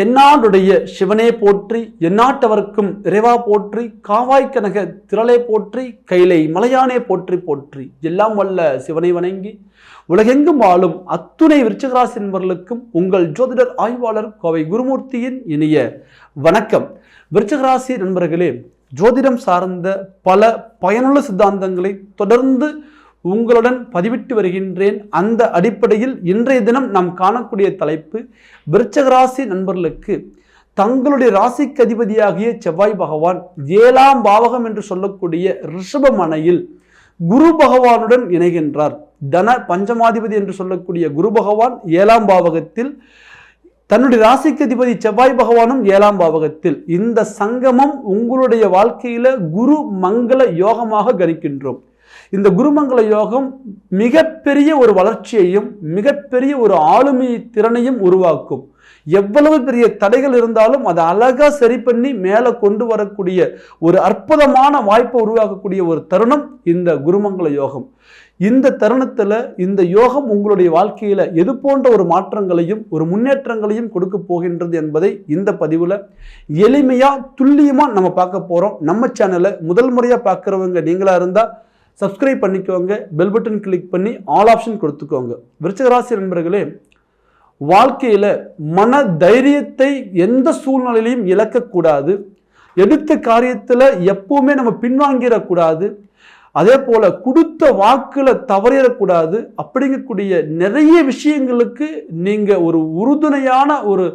தென்னாடுடைய சிவனே போற்றி எந்நாட்டவர்க்கும் இறைவா போற்றி காவாய்க்கனக திரளே போற்றி கைலை மலையானே போற்றி போற்றி. எல்லாம் வல்ல சிவனை வணங்கி உலகெங்கும் வாழும் அத்துணை விருச்சகராசி என்பவர்களுக்கும் உங்கள் ஜோதிடர் ஆய்வாளர் கோவை குருமூர்த்தியின் இனிய வணக்கம். விருச்சகராசி நண்பர்களே ஜோதிடம் சார்ந்த பல பயனுள்ள சித்தாந்தங்களை தொடர்ந்து உங்களுடன் பதிவிட்டு வருகின்றேன். அந்த அடிப்படையில் இன்றைய தினம் நாம் காணக்கூடிய தலைப்பு விருச்சகராசி நண்பர்களுக்கு தங்களுடைய ராசிக்கு அதிபதியாகிய செவ்வாய் பகவான் ஏழாம் பாவகம் என்று சொல்லக்கூடிய ரிஷபமனையில் குரு பகவானுடன் இணைகின்றார். தன பஞ்சமாதிபதி என்று சொல்லக்கூடிய குரு பகவான் ஏழாம் பாவகத்தில் தன்னுடைய ராசிக்கு அதிபதி செவ்வாய் பகவானும் ஏழாம் பாவகத்தில். இந்த சங்கமம் உங்களுடைய வாழ்க்கையில குரு மங்கள யோகமாக கணிக்கின்றோம். இந்த குருமங்கள யோகம் மிகப்பெரிய ஒரு வளர்ச்சியையும் மிகப்பெரிய ஒரு ஆளுமை திறனையும் உருவாக்கும். எவ்வளவு பெரிய தடைகள் இருந்தாலும் அதை அழகா சரி பண்ணி மேலே கொண்டு வரக்கூடிய ஒரு அற்புதமான வாய்ப்பை உருவாக்கக்கூடிய ஒரு தருணம் இந்த குருமங்கள யோகம். இந்த தருணத்தில் இந்த யோகம் உங்களுடைய வாழ்க்கையில் எது போன்ற ஒரு மாற்றங்களையும் ஒரு முன்னேற்றங்களையும் கொடுக்க போகின்றது என்பதை இந்த பதிவில் எளிமையாக துல்லியமாக நம்ம பார்க்க போகிறோம் நம்ம சேனலை முதல் முறையாக பார்க்குறவங்க நீங்களாக இருந்தால் சப்ஸ்கிரைப் பண்ணிக்கோங்க. பெல் பட்டன் கிளிக் பண்ணி ஆல் ஆப்ஷன் கொடுத்துக்கோங்க. விருச்சகராசி நண்பர்களே வாழ்க்கையில் மன தைரியத்தை எந்த சூழ்நிலையிலையும் இழக்கக்கூடாது. எடுத்த காரியத்தில் எப்பவுமே நம்ம பின்வாங்கிடக்கூடாது. அதே போல் கொடுத்த வாக்கில் தவறிடக்கூடாது. அப்படிங்கக்கூடிய நிறைய விஷயங்களுக்கு நீங்கள் ஒரு உறுதுணையான ஒரு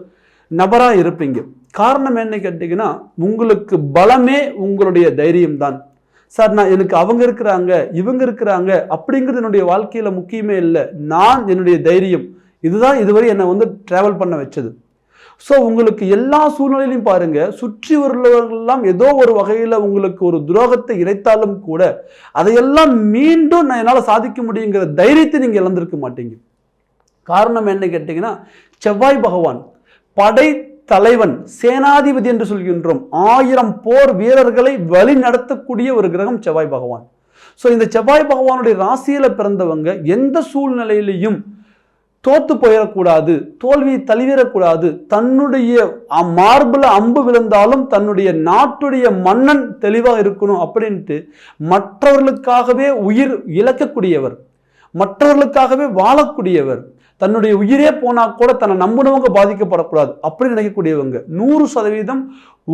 நபராக இருப்பீங்க. காரணம் என்ன கேட்டிங்கன்னா உங்களுக்கு பலமே உங்களுடைய தைரியம் தான் சார் நான் எனக்கு அவங்க இருக்கிறாங்க இவங்க இருக்கிறாங்க அப்படிங்கிறது என்னுடைய வாழ்க்கையில் முக்கியமே இல்லை. நான் என்னுடைய தைரியம். இதுதான் இதுவரை என்னை வந்து ட்ராவல் பண்ண வச்சது. ஸோ உங்களுக்கு எல்லா சூழ்நிலையிலையும் பாருங்க சுற்றி உள்ளவர்கள்லாம் ஏதோ ஒரு வகையில் உங்களுக்கு ஒரு துரோகத்தை இணைத்தாலும் கூட அதையெல்லாம் மீண்டும் நான் என்னால் சாதிக்க முடியுங்கிற தைரியத்தை நீங்கள் இழந்திருக்க மாட்டீங்க. காரணம் என்ன கேட்டிங்கன்னா செவ்வாய் பகவான் படை தலைவன் சேனாதிபதி என்று சொல்கின்றோம். ஆயிரம் போர் வீரர்களை வழி நடத்தக்கூடிய ஒரு கிரகம் செவ்வாய் பகவான். ஸோ இந்த செவ்வாய் பகவானுடைய ராசியில் பிறந்தவங்க எந்த சூழ்நிலையிலையும் தோத்து போயிடக்கூடாது தோல்வியை தழுவிடக்கூடாது. தன்னுடைய மார்பில் அம்பு விழுந்தாலும் தன்னுடைய நாட்டுடைய மன்னன் தெளிவாக இருக்கணும் அப்படின்ட்டு மற்றவர்களுக்காகவே உயிர் இழக்கக்கூடியவர் மற்றவர்களுக்காகவே வாழக்கூடியவர் தன்னுடைய உயிரே போனா கூட தன்னை நம்பினவங்க பாதிக்கப்படக்கூடாது. அப்படி நினைக்கக்கூடியவங்க நூறு சதவீதம்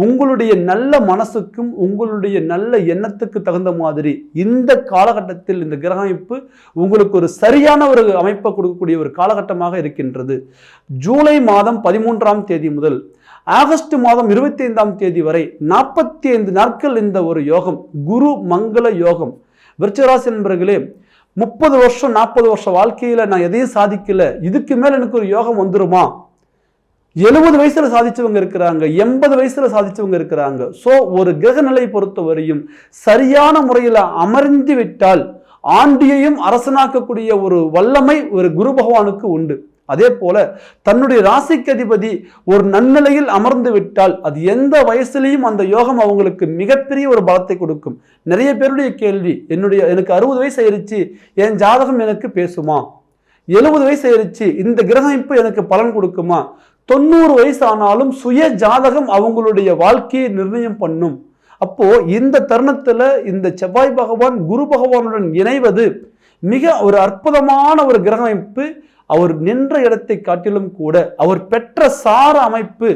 உங்களுடைய நல்ல மனசுக்கும் உங்களுடைய நல்ல எண்ணத்துக்கு தகுந்த மாதிரி இந்த காலகட்டத்தில் இந்த கிரக அமைப்பு உங்களுக்கு ஒரு சரியான ஒரு அமைப்பை கொடுக்கக்கூடிய ஒரு காலகட்டமாக இருக்கின்றது. ஜூலை மாதம் பதிமூன்றாம் தேதி முதல் ஆகஸ்ட் மாதம் இருபத்தி ஐந்தாம் தேதி வரை நாற்பத்தி ஐந்து நாட்கள் இந்த ஒரு யோகம் குரு மங்கள யோகம். விருச்சராசி நண்பர்களே முப்பது வருஷம் நாற்பது வருஷம் வாழ்க்கையில் நான் எதையும் சாதிக்கல. இதுக்கு மேலே எனக்கு ஒரு யோகம் வந்துருமா? எழுபது வயசுல சாதிச்சவங்க இருக்கிறாங்க எண்பது வயசுல சாதிச்சவங்க இருக்கிறாங்க. ஸோ ஒரு கிரக நிலை பொறுத்த வரையும் சரியான முறையில் அமர்ந்து விட்டால் ஆண்டியையும் அரசனாக்கக்கூடிய ஒரு வல்லமை ஒரு குரு பகவானுக்கு உண்டு. அதே போல தன்னுடைய ராசிக்கு அதிபதி ஒரு நன்னிலையில் அமர்ந்து விட்டால் அது எந்த வயசுலேயும் அந்த யோகம் அவங்களுக்கு மிகப்பெரிய ஒரு பலத்தை கொடுக்கும். நிறைய பேருடைய கேள்வி என்னுடைய எனக்கு அறுபது வயசு ஆயிருச்சு என் ஜாதகம் எனக்கு பேசுமா? எழுபது வயசு ஆயிருச்சு இந்த கிரகமைப்பு எனக்கு பலன் கொடுக்குமா? தொண்ணூறு வயசு ஆனாலும் சுய ஜாதகம் அவங்களுடைய வாழ்க்கையை நிர்ணயம் பண்ணும். அப்போ இந்த தருணத்துல இந்த செவ்வாய் பகவான் குரு பகவானுடன் இணைவது மிக ஒரு அற்புதமான ஒரு கிரகமைப்பு. அவர் நின்ற இடத்தை காட்டிலும் கூட அவர் பெற்ற சார அமைப்பு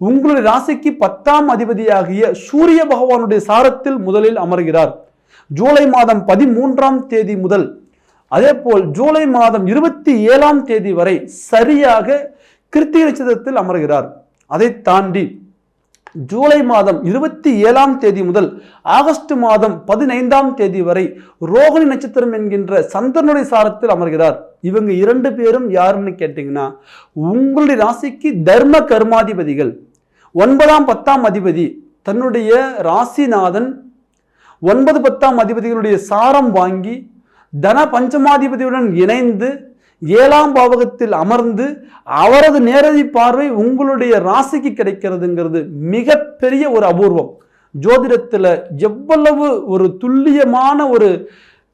உங்களுடைய ராசிக்கு பத்தாம் அதிபதியாகிய சூரிய பகவானுடைய சாரத்தில் முதலில் அமர்கிறார். ஜூலை மாதம் பதிமூன்றாம் தேதி முதல். அதே போல் ஜூலை மாதம் இருபத்தி ஏழாம் தேதி வரை சரியாக கிருத்திக நட்சத்திரத்தில் அமர்கிறார். அதை தாண்டி ஜூலை மாதம் இருபத்தி ஏழாம் தேதி முதல் ஆகஸ்ட் மாதம் பதினைந்தாம் தேதி வரை ரோகிணி நட்சத்திரம் என்கின்ற சந்திரனுடைய சாரத்தில் அமர்கிறார். இவங்க இரண்டு பேரும் யாருன்னு கேட்டிங்கன்னா உங்களுடைய ராசிக்கு தர்ம கர்மாதிபதிகள். ஒன்பதாம் பத்தாம் அதிபதி தன்னுடைய ராசிநாதன் ஒன்பது பத்தாம் அதிபதிகளுடைய சாரம் வாங்கி தன பஞ்சமாதிபதியுடன் இணைந்து ஏழாம் பாவகத்தில் அமர்ந்து அவரது நேரடி பார்வை உங்களுடைய ராசிக்கு கிடைக்கிறதுங்கிறது மிகப்பெரிய ஒரு அபூர்வம். ஜோதிடத்தில் எவ்வளவு ஒரு துல்லியமான ஒரு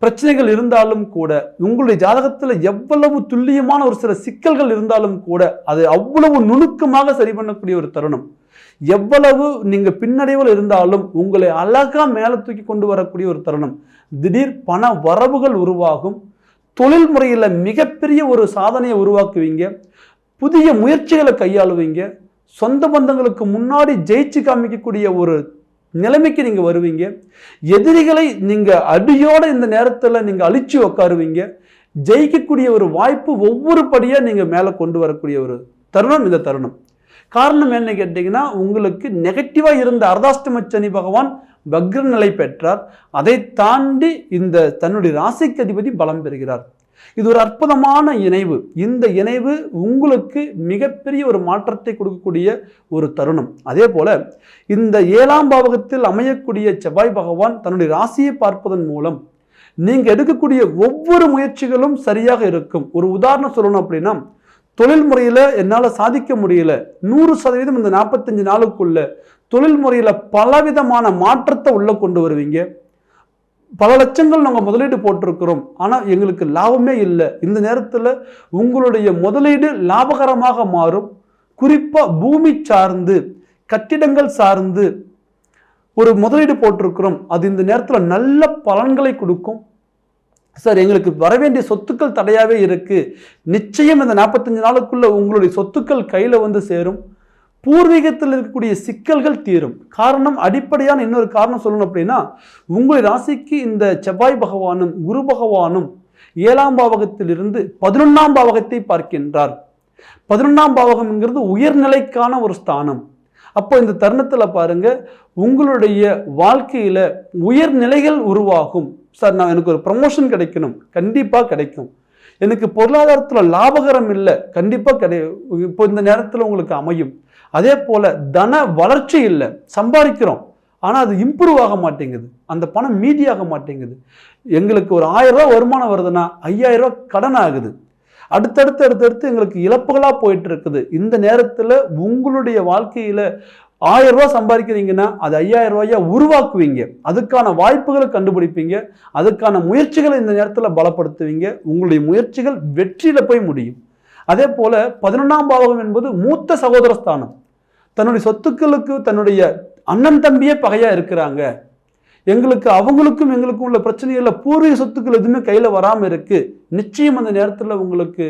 பிரச்சனைகள் இருந்தாலும் கூட உங்களுடைய ஜாதகத்தில் எவ்வளவு துல்லியமான ஒரு சில சிக்கல்கள் இருந்தாலும் கூட அது அவ்வளவு நுணுக்கமாக சரி பண்ணக்கூடிய ஒரு தருணம். எவ்வளவு நீங்கள் பின்னடைவில் இருந்தாலும் உங்களை அழகாக மேலே தூக்கி கொண்டு வரக்கூடிய ஒரு தருணம். திடீர் பண வரவுகள் உருவாகும். தொழில் முறையில் மிகப்பெரிய ஒரு சாதனையை உருவாக்குவீங்க. புதிய முயற்சிகளை கையாளுவீங்க. சொந்த பந்தங்களுக்கு முன்னாடி ஜெயிச்சு காமிக்கக்கூடிய ஒரு நிலைமைக்கு நீங்கள் வருவீங்க. எதிரிகளை நீங்கள் அடியோடு இந்த நேரத்தில் நீங்கள் அழிச்சு உட்காருவீங்க ஜெயிக்கக்கூடிய ஒரு வாய்ப்பு ஒவ்வொரு படியாக நீங்கள் மேலே கொண்டு வரக்கூடிய ஒரு தருணம் இந்த தருணம். காரணம் என்ன கேட்டிங்கன்னா உங்களுக்கு நெகட்டிவாக இருந்த அர்தாஷ்டம சனி பகவான் வக்ர நிலை பெற்றார். அதை தாண்டி இந்த தன்னுடைய ராசிக்கு அதிபதி பலம் பெறுகிறார். இது ஒரு அற்புதமான இணைவு. இந்த இணைவு உங்களுக்கு மிகப்பெரிய ஒரு மாற்றத்தை கொடுக்கக்கூடிய ஒரு தருணம். அதே போல இந்த ஏழாம் பாவகத்தில் அமையக்கூடிய செவ்வாய் பகவான் தன்னுடைய ராசியை பார்ப்பதன் மூலம் நீங்கள் எடுக்கக்கூடிய ஒவ்வொரு முயற்சிகளும் சரியாக இருக்கும். ஒரு உதாரணம் சொல்லணும் அப்படின்னா தொழில் முறையில் என்னால் சாதிக்க முடியல. நூறு சதவீதம் இந்த நாற்பத்தஞ்சு நாளுக்குள்ள தொழில் முறையில் பலவிதமான மாற்றத்தை உள்ள கொண்டு வருவீங்க. பல லட்சங்கள் நாங்கள் முதலீடு போட்டிருக்கிறோம். ஆனால் எங்களுக்கு லாபமே இல்லை. இந்த நேரத்தில் உங்களுடைய முதலீடு லாபகரமாக மாறும். குறிப்பாக பூமி சார்ந்து கட்டிடங்கள் சார்ந்து ஒரு முதலீடு போட்டிருக்கிறோம். அது இந்த நேரத்தில் நல்ல பலன்களை கொடுக்கும். சார் எங்களுக்கு வர வேண்டிய சொத்துக்கள் தடையாகவே இருக்குது நிச்சயம் இந்த நாற்பத்தஞ்சு நாளுக்குள்ளே உங்களுடைய சொத்துக்கள் கையில் வந்து சேரும். பூர்வீகத்தில் இருக்கக்கூடிய சிக்கல்கள் தீரும். காரணம் அடிப்படையான இன்னொரு காரணம் சொல்லணும் அப்படின்னா உங்களுடைய ராசிக்கு இந்த செவ்வாய் பகவானும் குரு பகவானும் ஏழாம் பாவகத்திலிருந்து பதினொன்றாம் பாவகத்தை பார்க்கின்றார். பதினொன்றாம் பாவகம்ங்கிறது உயர்நிலைக்கான ஒரு ஸ்தானம். அப்போ இந்த தருணத்தில் பாருங்க உங்களுடைய வாழ்க்கையில் உயர்நிலைகள் உருவாகும். சார் நான் எனக்கு ஒரு ப்ரமோஷன் கிடைக்கணும். கண்டிப்பாக கிடைக்கும். எனக்கு பொருளாதாரத்தில் லாபகரம் இல்லை. கண்டிப்பாக கிடை இப்போ இந்த நேரத்தில் உங்களுக்கு அமையும். அதே போல் தன வளர்ச்சி இல்லை. சம்பாதிக்கிறோம். ஆனால் அது இம்ப்ரூவ் ஆக மாட்டேங்குது. அந்த பணம் மீதியாக மாட்டேங்குது. எங்களுக்கு ஒரு ஆயிரம் ரூபா வருமானம் வருதுன்னா ஐயாயிரம் ரூபா கடன் ஆகுது. அடுத்தடுத்து அடுத்தடுத்து எங்களுக்கு இழப்புகளாக போயிட்டு இருக்குது. இந்த நேரத்தில் உங்களுடைய வாழ்க்கையில் ஆயிரம் ரூபா சம்பாதிக்கிறீங்கன்னா அது ஐயாயிரம் ரூபாயா உருவாக்குவீங்க. அதுக்கான வாய்ப்புகளை கண்டுபிடிப்பீங்க. அதுக்கான முயற்சிகளை இந்த நேரத்தில் பலப்படுத்துவீங்க. உங்களுடைய முயற்சிகள் வெற்றியில் போய் முடியும். அதே போல பதினொன்றாம் பாவகம் என்பது மூத்த சகோதர ஸ்தானம் தன்னுடைய சொத்துக்களுக்கு தன்னுடைய அண்ணன் தம்பியே பகையா இருக்கிறாங்க. எங்களுக்கு அவங்களுக்கும் எங்களுக்கும் உள்ள பிரச்சனைகளில் பூர்வீக சொத்துக்கள் எதுவுமே கையில் வராமல் இருக்குது நிச்சயம் அந்த நேரத்தில் உங்களுக்கு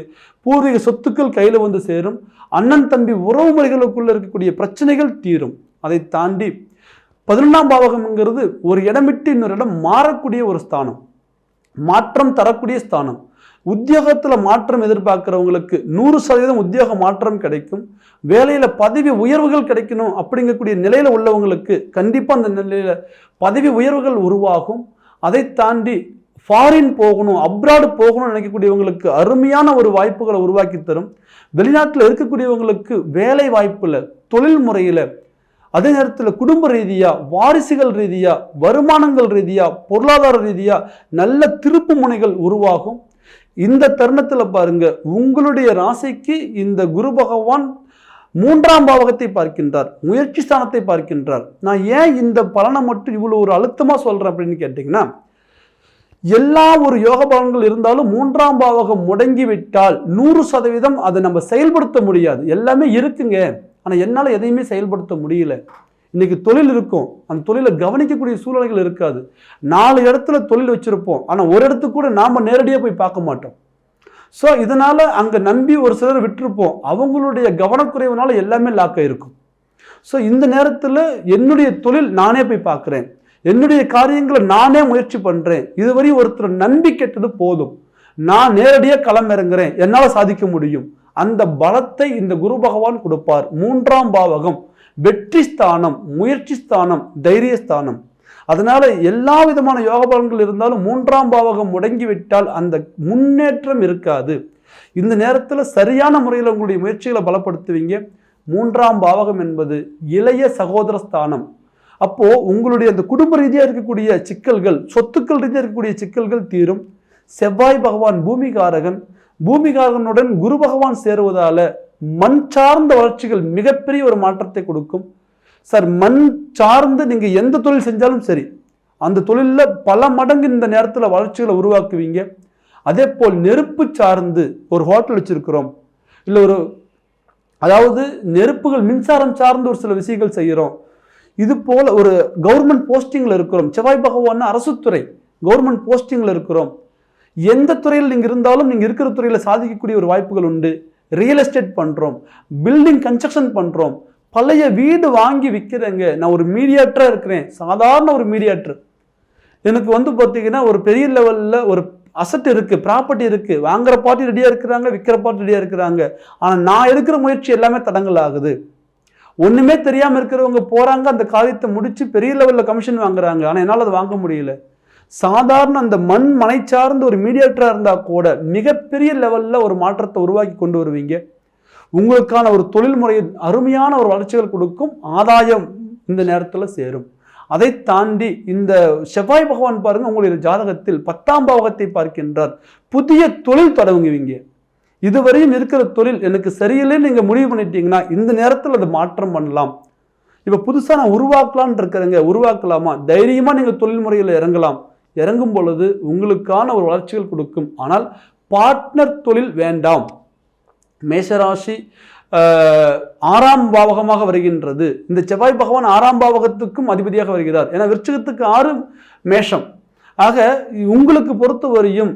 பூர்வீக சொத்துக்கள் கையில் வந்து சேரும். அண்ணன் தம்பி உறவு முறைகளுக்குள்ளே இருக்கக்கூடிய பிரச்சனைகள் தீரும். அதை தாண்டி பதினொன்றாம் பாவகம்ங்கிறது ஒரு இடம் விட்டு இன்னொரு இடம் மாறக்கூடிய ஒரு ஸ்தானம். மாற்றம் தரக்கூடிய ஸ்தானம். உத்தியோகத்தில் மாற்றம் எதிர்பார்க்குறவங்களுக்கு நூறு சதவீதம் உத்தியோக மாற்றம் கிடைக்கும். வேலையில் பதவி உயர்வுகள் கிடைக்கணும் அப்படிங்கக்கூடிய நிலையில் உள்ளவங்களுக்கு கண்டிப்பாக அந்த நிலையில் பதவி உயர்வுகள் உருவாகும். அதை தாண்டி ஃபாரின் போகணும் அப்ராடு போகணும்னு நினைக்கக்கூடியவங்களுக்கு அருமையான ஒரு வாய்ப்புகளை உருவாக்கி தரும். வெளிநாட்டில் இருக்கக்கூடியவங்களுக்கு வேலை வாய்ப்பில் தொழில் முறையில் அதே நேரத்தில் குடும்ப ரீதியாக வாரிசுகள் ரீதியாக வருமானங்கள் ரீதியாக பொருளாதார ரீதியாக நல்ல திருப்பு முனைகள் உருவாகும். இந்த தருணத்தில் பாருங்க உங்களுடைய ராசிக்கு இந்த குரு பகவான் மூன்றாம் பாவகத்தை பார்க்கின்றார் முயற்சி ஸ்தானத்தை பார்க்கின்றார். நான் ஏன் இந்த பலனை மட்டும் இவ்வளோ ஒரு அழுத்தமாக சொல்கிறேன் அப்படின்னு கேட்டிங்கன்னா எல்லா ஒரு யோக பலன்கள் இருந்தாலும் மூன்றாம் பாவகம் முடங்கி விட்டால் நூறு சதவீதம் அதை நம்ம செயல்படுத்த முடியாது. எல்லாமே இருக்குங்க. ஆனால் என்னால் எதையுமே செயல்படுத்த முடியல. இன்னைக்கு தொழில் இருக்கும். அந்த தொழிலை கவனிக்கக்கூடிய சூழ்நிலைகள் இருக்காது. நாலு இடத்துல தொழில் வச்சுருப்போம். ஆனால் ஒரு இடத்துக்கு கூட நாம் நேரடியாக போய் பார்க்க மாட்டோம். ஸோ இதனால் அங்கே நம்பி ஒரு சிலர் விட்டுருப்போம். அவங்களுடைய கவனக்குறைவுனால எல்லாமே லாக் ஆகிருக்கும் ஸோ இந்த நேரத்தில் என்னுடைய தொழில் நானே போய் பார்க்குறேன். என்னுடைய காரியங்களை நானே முயற்சி பண்ணுறேன் இதுவரை ஒருத்தர் நம்பி கெட்டது போதும். நான் நேரடியாக களமிறங்குறேன் என்னால் சாதிக்க முடியும். அந்த பலத்தை இந்த குரு பகவான் கொடுப்பார். மூன்றாம் பாவகம். வெற்றி ஸ்தானம் முயற்சி ஸ்தானம் தைரிய ஸ்தானம் அதனால எல்லா விதமான யோக பலன்கள் இருந்தாலும் மூன்றாம் பாவகம் முடங்கிவிட்டால் அந்த முன்னேற்றம் இருக்காது. இந்த நேரத்தில் சரியான முறையில் உங்களுடைய முயற்சிகளை பலப்படுத்துவீங்க. மூன்றாம் பாவகம் என்பது இளைய சகோதர ஸ்தானம். அப்போது உங்களுடைய அந்த குடும்ப ரீதியாக இருக்கக்கூடிய சிக்கல்கள் சொத்துக்கள் ரீதியாக இருக்கக்கூடிய சிக்கல்கள் தீரும். செவ்வாய் பகவான் பூமிகாரகன். பூமிகாரகனுடன் குரு பகவான் சேருவதால மண் சார்ந்த வளர்ச்சிகள் மிகப்பெரிய ஒரு மாற்றத்தை கொடுக்கும். சார் மண் சார்ந்து நீங்கள் எந்த தொழில் செஞ்சாலும் சரி அந்த தொழிலில் பல மடங்கு இந்த நேரத்தில் வளர்ச்சிகளை உருவாக்குவீங்க. அதே போல் நெருப்பு சார்ந்து ஒரு ஹோட்டல் வச்சுருக்கிறோம். இல்லை ஒரு அதாவது நெருப்புகள் மின்சாரம் சார்ந்து ஒரு சில விஷயங்கள் செய்கிறோம் இது போல் ஒரு கவர்மெண்ட் போஸ்டிங்கில் இருக்கிறோம். செவ்வாய் பகவான் அரசுத்துறை கவர்மெண்ட் போஸ்டிங்கில் இருக்கிறோம். எந்த துறையில் நீங்கள் இருந்தாலும் நீங்கள் இருக்கிற துறையில் சாதிக்கக்கூடிய ஒரு வாய்ப்புகள் உண்டு. ரியல் எஸ்டேட் பண்ணுறோம் பில்டிங் கன்ஸ்ட்ரக்ஷன் பண்ணுறோம் பழைய வீடு வாங்கி விற்கிறேங்க நான் ஒரு மீடியாட்டராக இருக்கிறேன். சாதாரண ஒரு மீடியாட்டர் எனக்கு வந்து பார்த்தீங்கன்னா ஒரு பெரிய லெவலில் ஒரு அசட் இருக்குது ப்ராப்பர்ட்டி இருக்குது வாங்குற பாட்டி ரெடியாக இருக்கிறாங்க விற்கிற பாட்டி ரெடியாக இருக்கிறாங்க. ஆனால் நான் எடுக்கிற முயற்சி எல்லாமே தடங்கல் ஆகுது. ஒன்றுமே தெரியாமல் இருக்கிறவங்க போகிறாங்க அந்த காரியத்தை முடித்து பெரிய லெவலில் கமிஷன் வாங்குறாங்க. ஆனால் என்னால் அதை வாங்க முடியல. சாதாரண அந்த மண் மனை சார்ந்த ஒரு மீடியேட்டராக இருந்தால் கூட மிகப்பெரிய லெவலில் ஒரு மாற்றத்தை உருவாக்கி கொண்டு வருவீங்க. உங்களுக்கான ஒரு தொழில் முறையில் அருமையான ஒரு வளர்ச்சிகள் கொடுக்கும் ஆதாயம் இந்த நேரத்தில் சேரும். அதை தாண்டி இந்த செவ்வாய் பகவான் பாருங்க உங்களுடைய ஜாதகத்தில் பத்தாம் பாவகத்தை பார்க்கின்றார். புதிய தொழில் தொடங்குவீங்க. இதுவரையும் இருக்கிற தொழில் எனக்கு சரியில்லைன்னு நீங்கள் முடிவு பண்ணிட்டீங்கன்னா இந்த நேரத்தில் அதை மாற்றம் பண்ணலாம். இப்போ புதுசாக நான் உருவாக்கலான் இருக்கிறேங்க உருவாக்கலாமா? தைரியமாக நீங்கள் தொழில் முறையில் இறங்கலாம். இறங்கும் பொழுது உங்களுக்கான ஒரு வளர்ச்சிகள் கொடுக்கும். ஆனால் பார்ட்னர் தொழில் வேண்டாம். மேஷராசி ஆறாம் பாவகமாக வருகின்றது. இந்த செவ்வாய் பகவான் ஆறாம் பாவகத்துக்கும் அதிபதியாக வருகிறார். ஏன்னா விருச்சகத்துக்கு ஆறு மேஷம். ஆக உங்களுக்கு பொறுத்தவரையும்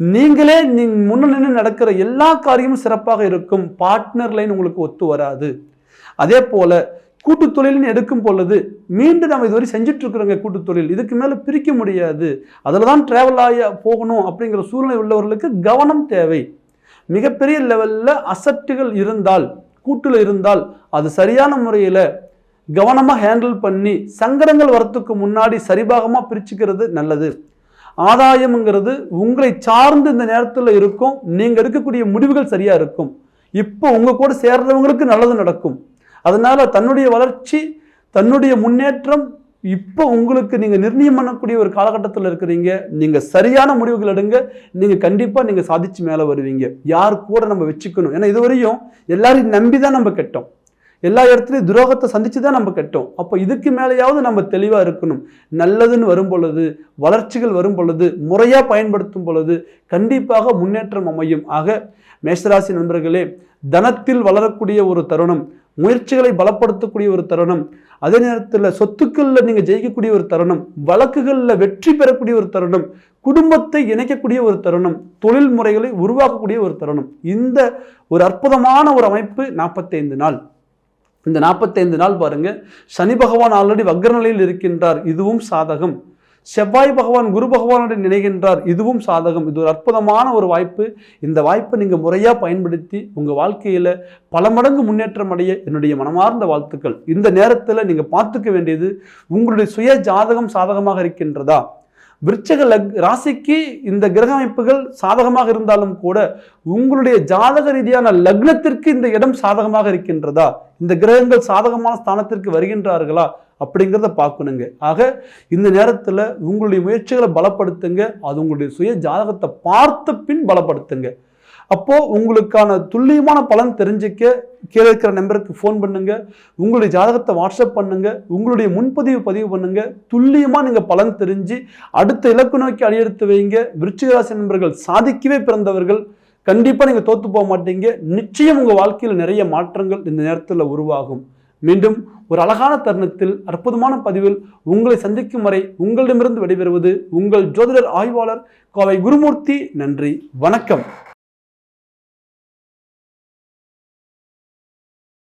நீங்களே நீ முன்ன நின்று நடக்கிற எல்லா காரியமும் சிறப்பாக இருக்கும். பார்ட்னர் லைன் உங்களுக்கு ஒத்து வராது. அதே போல கூட்டு தொழில்னு எடுக்கும் பொழுது மீண்டும் நம்ம இதுவரை செஞ்சுட்டு இருக்கிறோங்க கூட்டு தொழில் இதுக்கு மேலே பிரிக்க முடியாது. அதில் தான் ட்ராவல் ஆகி போகணும் அப்படிங்கிற சூழ்நிலை உள்ளவர்களுக்கு கவனம் தேவை. மிகப்பெரிய லெவலில் அசட்டுகள் இருந்தால் கூட்டில் இருந்தால் அது சரியான முறையில் கவனமாக ஹேண்டில் பண்ணி சங்கடங்கள் வரத்துக்கு முன்னாடி சரிபாகமாக பிரிச்சுக்கிறது நல்லது. ஆதாயம்ங்கிறது உங்களை சார்ந்து இந்த நேரத்தில் இருக்கும். நீங்கள் எடுக்கக்கூடிய முடிவுகள் சரியாக இருக்கும். இப்போ உங்கள் கூட சேர்றவங்களுக்கு நல்லது நடக்கும். அதனால் தன்னுடைய வளர்ச்சி தன்னுடைய முன்னேற்றம் இப்போ உங்களுக்கு நீங்கள் நிர்ணயம் பண்ணக்கூடிய ஒரு காலகட்டத்தில் இருக்கிறீங்க. நீங்கள் சரியான முடிவுகள் எடுங்க. நீங்கள் கண்டிப்பாக நீங்கள் சாதிச்சு மேலே வருவீங்க. யார் கூட நம்ம வச்சுக்கணும்? ஏன்னா இதுவரையும் எல்லாரையும் நம்பி தான் நம்ம கெட்டோம். எல்லா இடத்துலையும் துரோகத்தை சந்தித்து தான் நம்ம கெட்டோம். அப்போ இதுக்கு மேலேயாவது நம்ம தெளிவாக இருக்கணும். நல்லதுன்னு வரும் பொழுது வளர்ச்சிகள் வரும் பொழுது முறையாக பயன்படுத்தும் பொழுது கண்டிப்பாக முன்னேற்றம் அமையும். ஆக மேஷராசி நண்பர்களே தனத்தில் வளரக்கூடிய ஒரு தருணம். முயற்சிகளை பலப்படுத்தக்கூடிய ஒரு தருணம். அதே நேரத்தில் சொத்துக்களில் நீங்கள் ஜெயிக்கக்கூடிய ஒரு தருணம் வழக்குகளில் வெற்றி பெறக்கூடிய ஒரு தருணம் குடும்பத்தை இணைக்கக்கூடிய ஒரு தருணம் தொழில் முறைகளை உருவாக்கக்கூடிய ஒரு தருணம். இந்த ஒரு அற்புதமான ஒரு அமைப்பு நாற்பத்தைந்து நாள். இந்த நாற்பத்தைந்து நாள் பாருங்கள் சனி பகவான் ஆல்ரெடி வக்ரநிலையில் இருக்கின்றார். இதுவும் சாதகம். செவ்வாய் பகவான் குரு பகவானுடன் நினைகின்றார் இதுவும் சாதகம். இது ஒரு அற்புதமான ஒரு வாய்ப்பு. இந்த வாய்ப்பை நீங்கள் முறையாக பயன்படுத்தி உங்கள் வாழ்க்கையில் பல மடங்கு முன்னேற்றம் அடைய என்னுடைய மனமார்ந்த வாழ்த்துக்கள். இந்த நேரத்தில் நீங்கள் பார்த்துக்க வேண்டியது உங்களுடைய சுய ஜாதகம் சாதகமாக இருக்கின்றதா? விருச்சக லக் ராசிக்கு இந்த கிரக அமைப்புகள் சாதகமாக இருந்தாலும் கூட உங்களுடைய ஜாதக ரீதியான லக்னத்திற்கு இந்த இடம் சாதகமாக இருக்கின்றதா? இந்த கிரகங்கள் சாதகமான ஸ்தானத்திற்கு வருகின்றார்களா? அப்படிங்கிறத பார்க்கணுங்க. ஆக இந்த நேரத்தில் உங்களுடைய முயற்சிகளை பலப்படுத்துங்க. அது உங்களுடைய சுய ஜாதகத்தை பார்த்த பின் பலப்படுத்துங்க. அப்போது உங்களுக்கான துல்லியமான பலன் தெரிஞ்சுக்க கீழே இருக்கிற நம்பருக்கு ஃபோன் பண்ணுங்க. உங்களுடைய ஜாதகத்தை வாட்ஸ்அப் பண்ணுங்க. உங்களுடைய முன்பதிவு பதிவு பண்ணுங்க. துல்லியமாக நீங்கள் பலன் தெரிஞ்சு அடுத்த இலக்கு நோக்கி அடியெடுத்து வைங்க. விருச்சிகராசி நண்பர்கள் சாதிக்கவே பிறந்தவர்கள். கண்டிப்பாக நீங்கள் தோற்று போக மாட்டீங்க. நிச்சயம் உங்கள் வாழ்க்கையில் நிறைய மாற்றங்கள் இந்த நேரத்தில் உருவாகும். மீண்டும் ஒரு அழகான தருணத்தில் அற்புதமான பதிவில் உங்களை சந்திக்கும் வரை உங்களிடமிருந்து விடைபெறுவது உங்கள் ஜோதிடர் ஆய்வாளர் கோவை குருமூர்த்தி. நன்றி வணக்கம்.